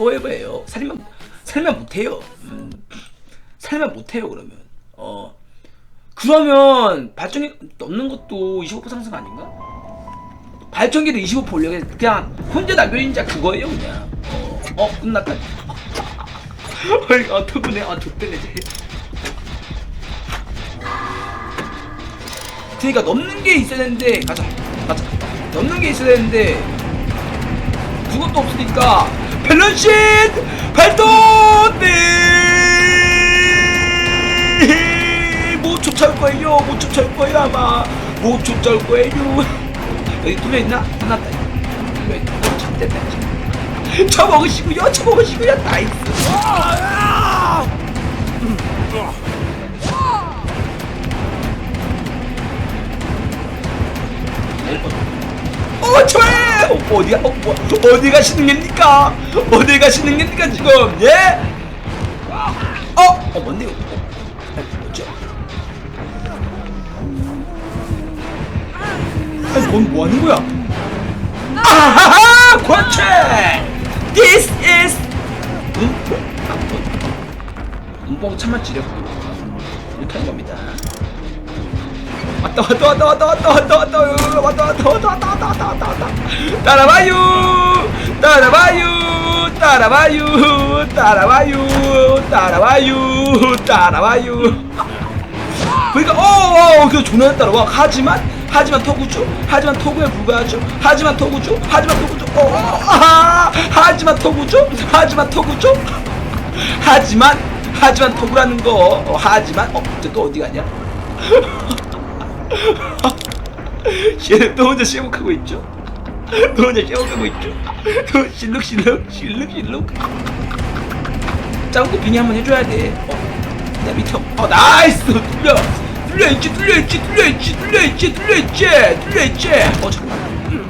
포에버예요. 살면 살면 못해요. 음, 살면 못해요 그러면. 어 그러면 발전기 넣는 것도 25% 상승 아닌가? 발전기를 25% 올려 그냥- 혼자 나별인자 그거예요 그냥. 어, 어 끝났다. 어이 아 토그네 아 좋대네 쟤. 그러니까 넘는 게 있어야 되는데 가자 가자 넘는 게 있어야 되는데 그것도 없으니까 밸런싱 발동 네못 쫓아올 거예요? 못 쫓아올 거예요 아마? 못 쫓아올 거예요? 여기 뚫려 있나? 끝났다. 뚫려 있다 잡됐다 쳐 먹으시고요 쳐 먹으시고요. 나이스. 아! 어, 저에 어, 어디가 어, 뭐, 어디 가시는 겁니까? 어디 가시는 겁니까 지금? 예? 어, 어 뭔데 이거? 어, 뭐죠? 아니, 뭔 뭐 하는 거야? 아하하, 그렇지. This is 눈뽕. 눈뽕 참만 지렸고 이렇게 하는 겁니다. 왔다 왔다 왔다 왔다 왔다 왔다 왔다 왔다 왔다 왔다 왔다 왔다 왔다 왔다 왔다 따라와요 따라와요 따라와요 따라와요 따라와요 따라와요 그러니까 어어 그 존나 따라와 하지만 하지만 토구죠 하지만 토구에 불과하죠 하지만 토구죠 하지만 토구죠 어 아, 하지만 토구죠 하지만 토구죠 하지만 하지만 토구라는 거 어, 하지만 어또 어디 가냐 쟤는 또 혼자 쉐복하고 있죠? 또 혼자 쉐복하고 있죠? 또 실룩실룩 실룩실룩. 짱구 빙이 한번 해줘야 돼. 어, 나 밑에 어 나이스! 뚫려! 뚫려있지 뚫려있지 뚫려있지 뚫려있지 뚫려있지! 뚫려있지! 어 잠깐만. 음.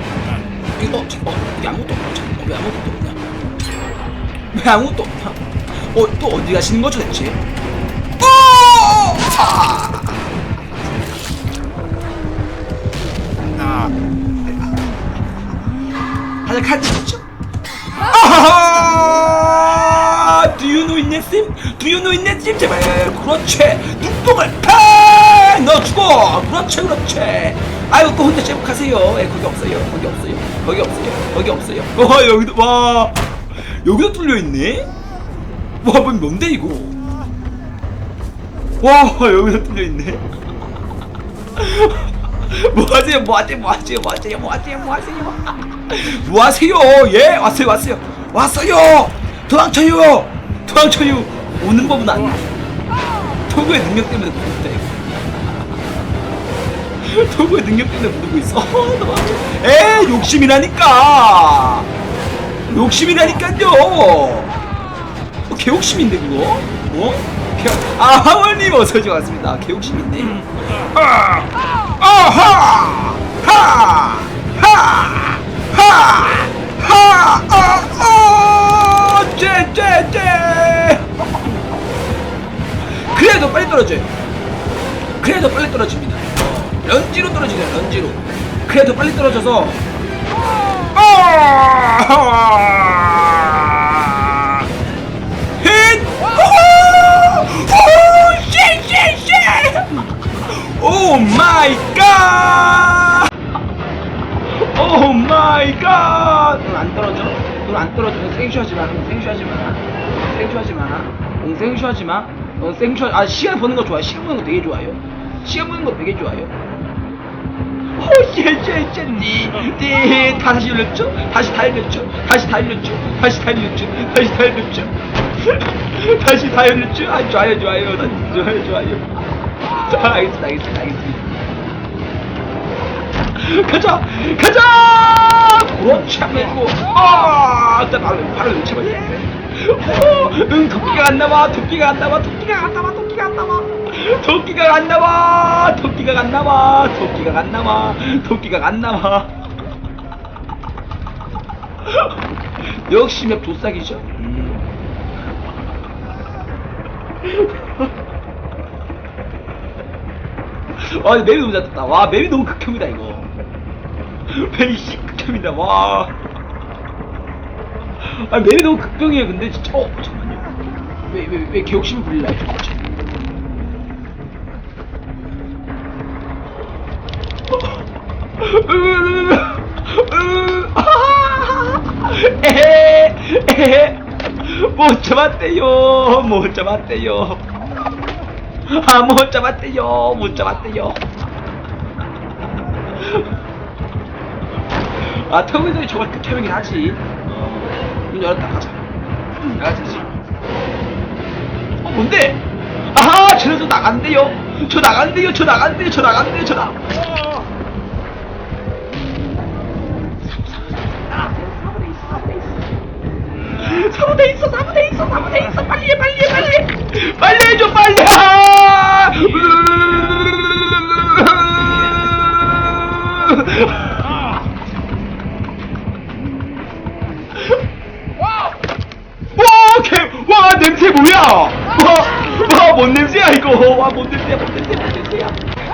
이거 어 잠깐 어 여기 아무것도 잠깐 왜 아무것도 없냐 왜 아무것도 없냐? 어또 어디 가시는 거죠 대체? 어! 아! 카드 있죠? 아하! Do you know in sim? Do you know in sim? 제발 그렇지. 눈뽕을 팍 넣어주고! 그렇지 그렇지. 아이고 또 혼자 제복하세요. 예 거기 없어요. 거기 없어요. 거기 없어요. 거기 없어요. 와 여기도 와. 여기도 뚫려있네? 와 뭐, 뭔데 이거? 와 여기도 뚫려있네 뭐하세요? 뭐하세요? 뭐하세요? 뭐하세요? 뭐하세요? 뭐하세요? 뭐하세요? 예 왔어요 왔어요. 왔어요! 도망쳐요! 도망쳐요! 오는 법은 안 토구의 능력 때문에 이거. 토구의 능력 때문에 부르고 있어. 어, 에 욕심이라니까! 욕심이라니까요! 어, 개욕심인데 그거? 어? 개... 아 하원님 어서오시 왔습니다 개욕심인데 아, 아하! 하! 하! 하! 하! 아! 아! 쟤! 쟤! 쟤! 그래도 빨리 떨어져요. 그래도 빨리 떨어집니다. 런지로 떨어지네요, 런지로. 그래도 빨리 떨어져서 아! 안 떨어져? 넌 생쇼하지 마. 넌 생쇼하지 마. 생쇼하지 마. 넌 생쇼하지 마. 넌 생쇼 아 시간 버는 거 좋아. 시간 버는 거 되게 좋아요. 시간 버는 거 되게 좋아요. 오예예예 니, 다 다시 열렸죠? 다시 다 열렸죠? 다시 다 열렸죠? 다시 다 열렸죠? 다시 다 열렸죠? 다시 다 열렸죠? 아 좋아요 좋아요 난 좋아요 좋아요 자 알겠습니다 알겠습니다 가자 가자 그렇지 하고 아 일단 바로 바로 놓치면 응 토끼가 안 나와 토끼가 안 나와 토끼가 안 나와 토끼가 안 나와 토끼가 안 나와 토끼가 안 나와 토끼가 안 나와 토끼가 안 나와 역시 맵 도싹이죠. 음. 와 맵이 너무 잘 떴다. 와 맵이 너무 극혐이다 이거. 맵이 씨 극혐이다. 와 아 맵이 너무 극병이에요 근데 진짜. 어 잠깐만요. 왜 왜 왜 개욕심이 불리나 잠깐만 에헤 에헤 못 잡았대요 못 잡았대요. 아 못 잡았대요 못 잡았대요. 아 터미널이 정말 극혐이긴 하지. 어, 문 열었다 가자. 나가자 어 뭔데? 아하 저 나간대요. 저 나간대요 저 나간대요 저 나간대요 저 나. 사무대 있어 사무대 있어 사무대 있어 빨리 해 빨리 해 빨리 해. 빨리 해줘 빨리 아! 뭔 냄새야, 뭔 냄새야, 뭔 냄새야?